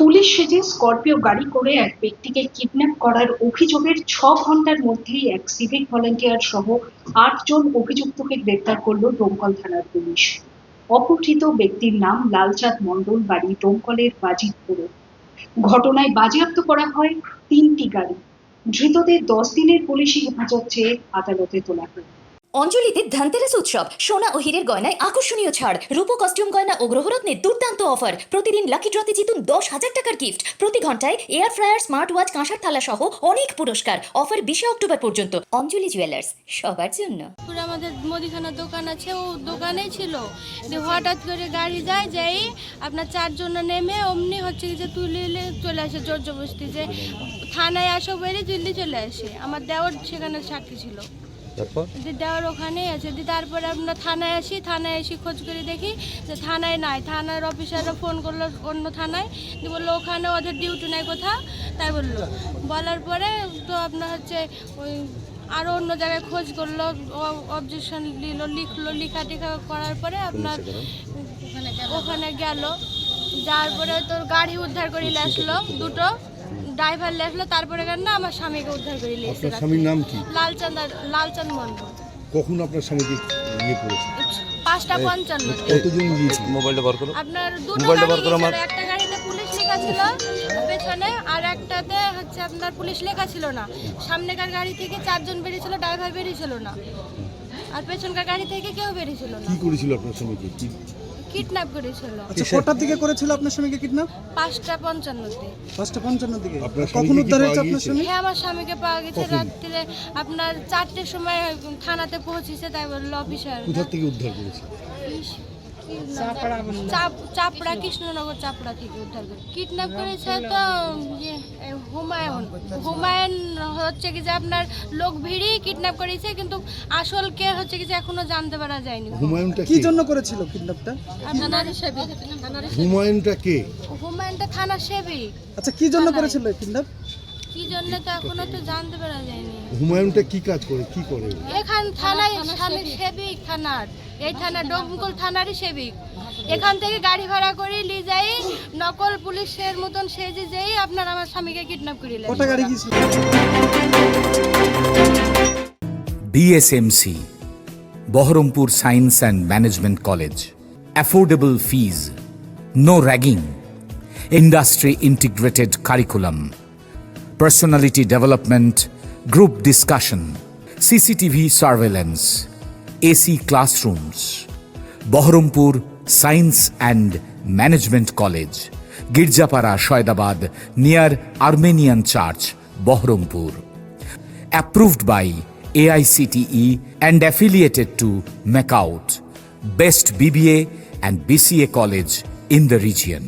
Police সেজে Scorpio গাড়ি করে এক ব্যক্তিকে কিডন্যাপ করার অভিযোগের ছ ঘন্টার মধ্যেই এক সিভিক ভলেন্টিয়ার সহ আটজন অভিযুক্তকে গ্রেপ্তার করল ডোমকল থানার পুলিশ অপহৃত ব্যক্তির নাম লালচাঁদ মণ্ডল বাড়ি ডোমকলের বাজিতপুরে ঘটনায় বাজেয়াপ্ত করা হয় তিনটি গাড়ি ধৃতদের দশ দিনের পুলিশি হেফাজত চেয়ে আদালতে তোলা হয় অঞ্জলিতে ধানতেরাস উৎসব সোনা ও হীরের গয়নায় আকর্ষণীয় ছাড় রূপো কস্টিউম গয়না ও গ্রহরত্নে দুর্দান্ত অফার প্রতিদিন লাকি ড্রতে জিতুন দশ হাজার টাকার গিফট প্রতি ঘন্টায় এয়ার ফ্রায়ার স্মার্ট ওয়াচ কাঁসার থালা সহ অনেক পুরস্কার অফার বিশে অক্টোবর পর্যন্ত অঞ্জলি জুয়েলার্স সবার জন্য আমাদের মুদিখানার দোকান আছে ও দোকানে ছিল হঠাৎ করে গাড়ি যায় যাই আপনার চারজন নেমে অমনি হচ্ছে যে তুলে চলে আসে জর্জবস্তি যে থানায় আসো বেরিয়ে দিল্লি চলে আসে আমার দেওয়ার সেখানে সাক্ষী ছিল তারপর দিয়ে দেওয়ার ওখানেই আছে দিয়ে তারপরে আমরা থানায় আসি থানায় এসে খোঁজ করে দেখি যে থানায় নাই থানার অফিসাররা ফোন করলো অন্য থানায় দিয়ে বললো ওখানে ওদের ডিউটি নাই কোথাও তাই বললো বলার পরে তো আপনার হচ্ছে ওই আরও অন্য জায়গায় খোঁজ করলো অবজেকশন নিল লিখলো লিখা টিখা করার পরে আপনার ওখানে গেল যাওয়ার পরে তোর গাড়ি উদ্ধার করে আসলো দুটো ড্রাইভার লেখলো তারপরে কেন না আমার স্বামীকে উদ্ধার করে লিয়েছে আপনার স্বামীর নাম কি লালচাঁদ লালচাঁদ মন্ডল কখন আপনার স্বামীকে ইয়ে করেছে পাঁচটা পঞ্চান্ন কতজন গিয়েছে মোবাইলটা বার করো আপনার দুটো গাড়ি গিয়েছিল একটা গাড়িতে পুলিশ লেখা ছিল পেছনে আর একটাতে হচ্ছে আপনার পুলিশ লেখা ছিল না সামনেকার গাড়ি থেকে চারজন বেরিয়েছিল ড্রাইভার বেরিয়েছিল না আর পেছনকার গাড়ি থেকে কেউ বেরিয়েছিল না কি করেছিল আপনার স্বামীকে কিডন্যাপ করেছিল আচ্ছা কটার দিকে করেছিল আপনার স্বামীকে কিডন্যাপ পাঁচটা পঞ্চান্নতে পাঁচটা পঞ্চান্নর দিকে আপনার কখন উদ্ধার হয়েছে আপনার স্বামী হ্যাঁ আমার স্বামীকে পাওয়া গেছে কখন? আপনার চারটের সময় থানাতে পৌঁছেছে তাই বলল অফিসার কোথা থেকে উদ্ধার করেছে চাপড়া কৃষ্ণনগর চাপড়া থেকে উদ্ধার করে কিডন্যাপ করেছে তো ইয়ে হুমায়ুন হচ্ছে কি যে আপনার লোক ভিড়েই কিডন্যাপ করেছে কিন্তু আসল কে হচ্ছে কি যে এখনো জানতে পারা যায়নি হুমায়ুনটা কি জন্য করেছিল কিডন্যাপটা থানার সেবি হুমায়ুনটা কে হুমায়ুনটা থানার সেবি আচ্ছা কি জন্য করেছিল কিডন্যাপ কি জন্য তো এখনো তো জানতে পারা যায়নি হুমায়ুনটা কি কাজ করে কি করে এখান থানায় সেবি থানার এই থানা ডোমকুল থানারই সেবিক এখান থেকে গাড়ি ভাড়া করে নিয়ে যাই নকল পুলিশের মতন সেজে যেই আপনার আমার স্বামীকে কিডন্যাপ করিলেন গাড়ি BSMC Baharampur science and management college affordable fees no ragging industry integrated curriculum personality development group discussion CCTV surveillance AC classrooms Baharampur Science and Management College, Girjapara, Shoydabad, near Armenian Church, Bahrampur. Approved by AICTE and affiliated to MECAUT, best BBA and BCA college in the region.